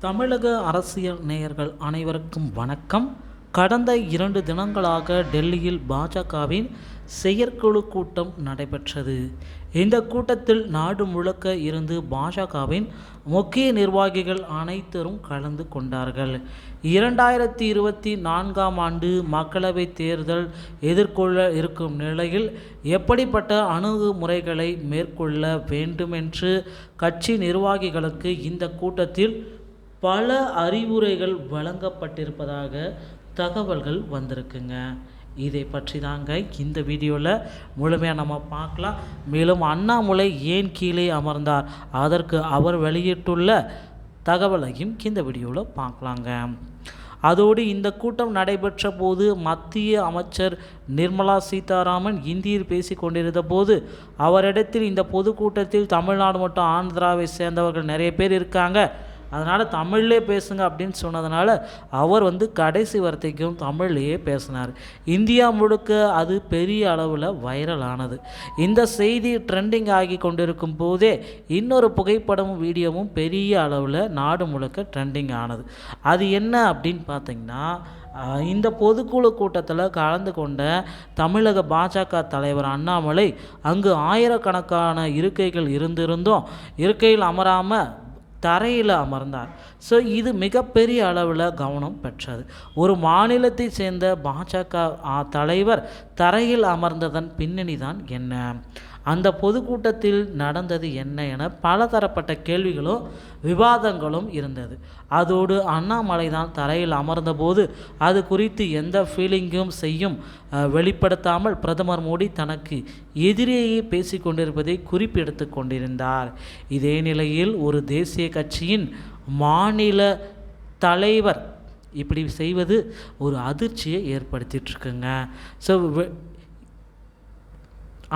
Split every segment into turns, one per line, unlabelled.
தமிழக அரசியல் நேயர்கள் அனைவருக்கும் வணக்கம். கடந்த இரண்டு தினங்களாக டெல்லியில் பாஜகவின் செயற்குழு கூட்டம் நடைபெற்றது. இந்த கூட்டத்தில் நாடு முழுக்க இருந்து பாஜகவின் முக்கிய நிர்வாகிகள் அனைத்தரும் கலந்து கொண்டார்கள். இரண்டாயிரத்தி இருபத்தி நான்காம் ஆண்டு மக்களவைத் தேர்தல் எதிர்கொள்ள இருக்கும் நிலையில் எப்படிப்பட்ட அணுகுமுறைகளை மேற்கொள்ள வேண்டுமென்று கட்சி நிர்வாகிகளுக்கு இந்த கூட்டத்தில் பல அறிவுரைகள் வழங்கப்பட்டிருப்பதாக தகவல்கள் வந்திருக்குங்க. இதை பற்றி தாங்க இந்த வீடியோவில் முழுமையாக நம்ம பார்க்கலாம். மேலும் அண்ணாமலை ஏன் கீழே அமர்ந்தார்? அதற்கு அவர் வெளியிட்டுள்ள தகவலையும் இந்த வீடியோவில் பார்க்கலாங்க. அதோடு இந்த கூட்டம் நடைபெற்ற போது மத்திய அமைச்சர் நிர்மலா சீதாராமன் இந்தியில் பேசி கொண்டிருந்த போது அவரிடத்தில் இந்த பொதுக்கூட்டத்தில் தமிழ்நாடு மற்றும் ஆந்திராவை சேர்ந்தவர்கள் நிறைய பேர் இருக்காங்க. அதனால் தமிழ்லே பேசுங்க அப்படின்னு சொன்னதுனால அவர் வந்து கடைசி வார்த்தைக்கும் தமிழ்லேயே பேசினார். இந்தியா முழுக்க அது பெரிய அளவில் வைரல் ஆனது. இந்த செய்தி ட்ரெண்டிங் ஆகி கொண்டிருக்கும் போதே இன்னொரு புகைப்படமும் வீடியோவும் பெரிய அளவில் நாடு முழுக்க ட்ரெண்டிங் ஆனது. அது என்ன அப்படின்னு பார்த்தீங்கன்னா இந்த பொதுக்குழு கூட்டத்தில் கலந்து கொண்ட தமிழக பாஜக தலைவர் அண்ணாமலை அங்கு ஆயிரக்கணக்கான இருக்கைகள் இருந்திருந்தும். இருக்கையில் அமராமல் தரையில் அமர்ந்தார். ஸோ இது மிகப்பெரிய அளவில் கவனம் பெற்றது. ஒரு மாநிலத்தை சேர்ந்த பாஜக தலைவர் தரையில் அமர்ந்ததன் பின்னணி தான் என்ன? அந்த பொதுக்கூட்டத்தில் நடந்தது என்ன என பலதரப்பட்ட கேள்விகளும் விவாதங்களும் இருந்தது. அதோடு அண்ணாமலை தான் தரையில் அமர்ந்தபோது அது குறித்து எந்த ஃபீலிங்கும் செய்யும் வெளிப்படுத்தாமல் பிரதமர் மோடி தனக்கு எதிரேயே பேசிக்கொண்டிருப்பதை குறிப்பெடுத்து கொண்டிருந்தார். இதே நிலையில் ஒரு தேசிய கட்சியின் மாநில தலைவர் இப்படி செய்வது ஒரு அதிர்ச்சியை ஏற்படுத்திகிட்ருக்குங்க ஸோ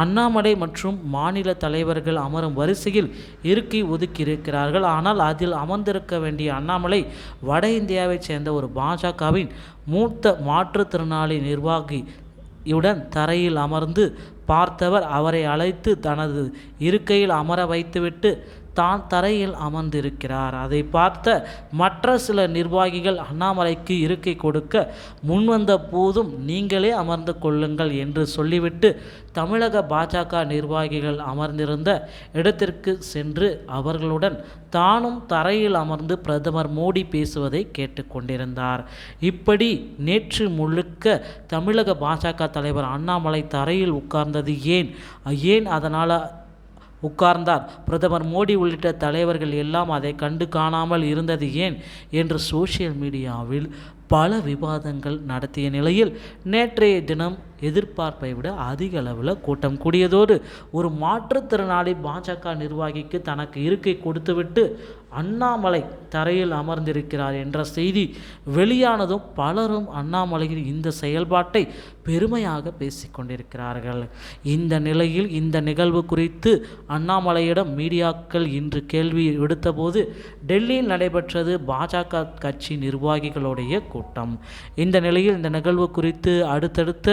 அண்ணாமலை மற்றும் மாநில தலைவர்கள் அமரும் வரிசையில் இருக்கை ஒதுக்கியிருக்கிறார்கள். ஆனால் அதில் அமர்ந்திருக்க வேண்டிய அண்ணாமலை வட இந்தியாவைச் சேர்ந்த ஒரு பாஜகவின் மூத்த மாற்றுத்திறனாளி நிர்வாகி யுடன் தரையில் அமர்ந்து பார்த்தவர் அவரை அழைத்து தனது இருக்கையில் அமர வைத்துவிட்டு தான் தரையில் அமர்ந்திருக்கிறார். அதை பார்த்த மற்ற சில நிர்வாகிகள் அண்ணாமலைக்கு இருக்கை கொடுக்க முன்வந்த போதும் நீங்களே அமர்ந்து கொள்ளுங்கள் என்று சொல்லிவிட்டு தமிழக பாஜக நிர்வாகிகள் அமர்ந்திருந்த இடத்திற்கு சென்று அவர்களுடன் தானும் தரையில் அமர்ந்து பிரதமர் மோடி பேசுவதை கேட்டுக்கொண்டிருந்தார் இப்படி நேற்று முழுக்க தமிழக பாஜக தலைவர் அண்ணாமலை தரையில் உட்கார்ந்தது ஏன்? ஏன் அதனால் உட்கார்ந்தார். பிரதமர் மோடி உள்ளிட்ட தலைவர்கள் எல்லாம் அதை கண்டு காணாமல் இருந்தது ஏன் என்று சோஷியல் மீடியாவில் பல விவாதங்கள் நடத்திய நிலையில் நேற்றைய தினம் எதிர்பார்ப்பை விட அதிக அளவில் கூட்டம் கூடியதோடு ஒரு மாற்றுத்திறனாளி பாஜக நிர்வாகிக்கு தனக்கு இருக்கை கொடுத்துவிட்டு அண்ணாமலை தரையில் அமர்ந்திருக்கிறார் என்ற செய்தி வெளியானதும் பலரும் அண்ணாமலையின் இந்த செயல்பாட்டை பெருமையாக பேசிக்கொண்டிருக்கிறார்கள். இந்த நிலையில் இந்த நிகழ்வு குறித்து அண்ணாமலையிடம் மீடியாக்கள் இன்று கேள்வி விடுத்தபோது டெல்லியில் நடைபெற்றது பாஜக கட்சி நிர்வாகிகளுடைய கூட்டம். இந்த நிலையில் இந்த நிகழ்வு குறித்து அடுத்தடுத்த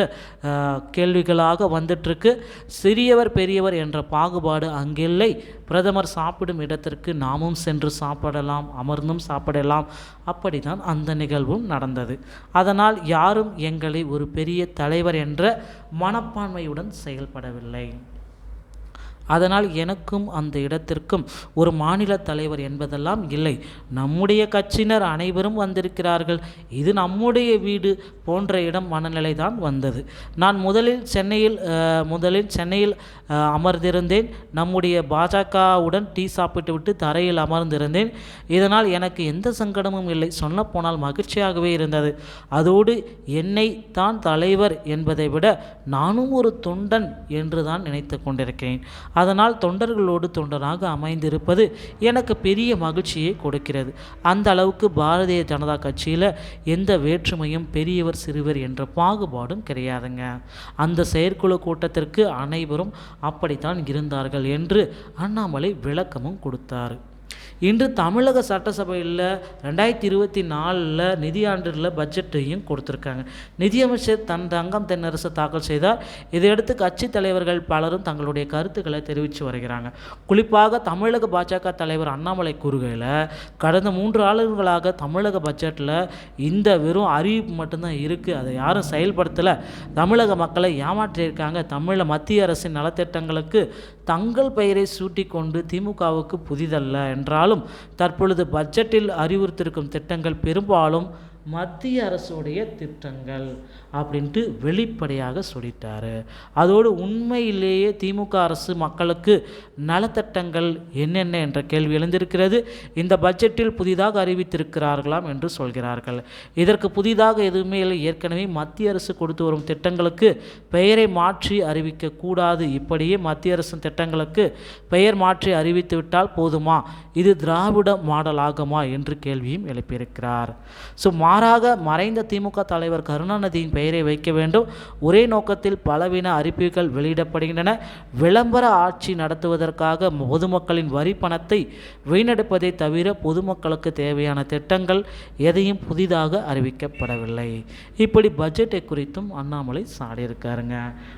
கேள்விகளாக வந்துட்டுருக்கு. சிறியவர் பெரியவர் என்ற பாகுபாடு அங்கில்லை. பிரதமர் சாப்பிடும் இடத்திற்கு நாமும் சென்று சாப்பிடலாம் அமர்ந்தும் சாப்பிடலாம். அப்படிதான் அந்த நிகழ்வும் நடந்தது. அதனால் யாரும் எங்களை ஒரு பெரிய தலைவர் என்ற மனப்பான்மையுடன் செயல்படவில்லை. அதனால் எனக்கும் அந்த இடத்திற்கும் ஒரு மாநில தலைவர் என்பதெல்லாம் இல்லை. நம்முடைய கட்சியினர் அனைவரும் வந்திருக்கிறார்கள். இது நம்முடைய வீடு போன்ற இடம் மனநிலை தான் வந்தது. நான் முதலில் சென்னையில் முதலில் சென்னையில் அமர்ந்திருந்தேன். நம்முடைய பாஜகவுடன் டீ சாப்பிட்டு விட்டு தரையில் அமர்ந்திருந்தேன். இதனால் எனக்கு எந்த சங்கடமும் இல்லை. சொல்லப்போனால் மகிழ்ச்சியாகவே இருந்தது. அதோடு என்னை தான் தலைவர் என்பதை விட நானும் ஒரு தொண்டன் என்று தான் நினைத்து கொண்டிருக்கிறேன். அதனால் தொண்டர்களோடு தொண்டனாக அமைந்திருப்பது எனக்கு பெரிய மகிழ்ச்சியை கொடுக்கிறது. அந்த அளவுக்கு பாரதிய ஜனதா கட்சியில் எந்த வேற்றுமையும் பெரியவர் சிறுவர் என்ற பாகுபாடும் கிடையாதுங்க. அந்த செயற்குழு கூட்டத்திற்கு அனைவரும் அப்படித்தான் இருந்தார்கள் என்று அண்ணாமலை விளக்கமும் கொடுத்தார். இன்று தமிழக சட்டசபையில் ரெண்டாயிரத்தி இருபத்தி நாலில் நிதியாண்டில் பட்ஜெட்டையும் கொடுத்துருக்காங்க. நிதியமைச்சர் தன் தங்கம் தென்னரசு தாக்கல் செய்தார். இதையடுத்து கட்சி தலைவர்கள் பலரும் தங்களுடைய கருத்துக்களை தெரிவித்து வருகிறாங்க. குறிப்பாக தமிழக பாஜக தலைவர் அண்ணாமலை கூறுகையில் கடந்த மூன்று ஆண்டுகளாக தமிழக பட்ஜெட்டில் இந்த வெறும் அறிவிப்பு மட்டும்தான் இருக்குது அதை யாரும் செயல்படுத்தலை. தமிழக மக்களை ஏமாற்றியிருக்காங்க. தமிழ மத்திய அரசின் நலத்திட்டங்களுக்கு தங்கள் பெயரை சூட்டிக்கொண்டு திமுகவுக்கு புதிதல்ல என்றாலும் தற்பொழுது பட்ஜெட்டில் அறிவுறுத்திருக்கும் திட்டங்கள் பெரும்பாலும் மத்திய அரசுடைய திட்டங்கள் அப்படின்ட்டு வெளிப்படையாக சொல்லிட்டார். அதோடு உண்மையிலேயே திமுக அரசு மக்களுக்கு நலத்திட்டங்கள் என்னென்ன என்ற கேள்வி எழுந்திருக்கிறது. இந்த பட்ஜெட்டில் புதிதாக அறிவித்திருக்கிறார்களாம் என்று சொல்கிறார்கள். இதற்கு புதிதாக எதுவுமே இல்லை. ஏற்கனவே மத்திய அரசு கொடுத்து வரும் திட்டங்களுக்கு பெயரை மாற்றி அறிவிக்கக்கூடாது இப்படியே மத்திய அரசின் திட்டங்களுக்கு பெயர் மாற்றி அறிவித்துவிட்டால் போதுமா? இது திராவிட மாடல் ஆகுமா என்று கேள்வியும் எழுப்பியிருக்கிறார். ஸோ மாறாக மறைந்த திமுக தலைவர் கருணாநிதியின் பெயரை வைக்க வேண்டும். ஒரே நோக்கத்தில் பலவீன அறிவிப்புகள் வெளியிடப்படுகின்றன. விளம்பர ஆட்சி நடத்துவதற்காக பொதுமக்களின் வரி பணத்தை வீணடிப்பதை தவிர பொதுமக்களுக்கு தேவையான திட்டங்கள் எதையும் புதிதாக அறிவிக்கப்படவில்லை. இப்படி பட்ஜெட்டை குறித்தும் அண்ணாமலை சாடியிருக்காருங்க.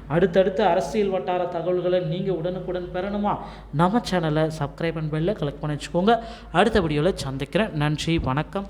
அடுத்தடுத்த அரசியல் வட்டார தகவல்களை நீங்கள் உடனுக்குடன் பெறணுமா? நம்ம சேனலை சப்ஸ்கிரைப் அண்ட் பெல்ல கலெக்ட் பண்ணி வச்சுக்கோங்க. அடுத்த வீடியோவில் சந்திக்கிறேன். நன்றி. வணக்கம்.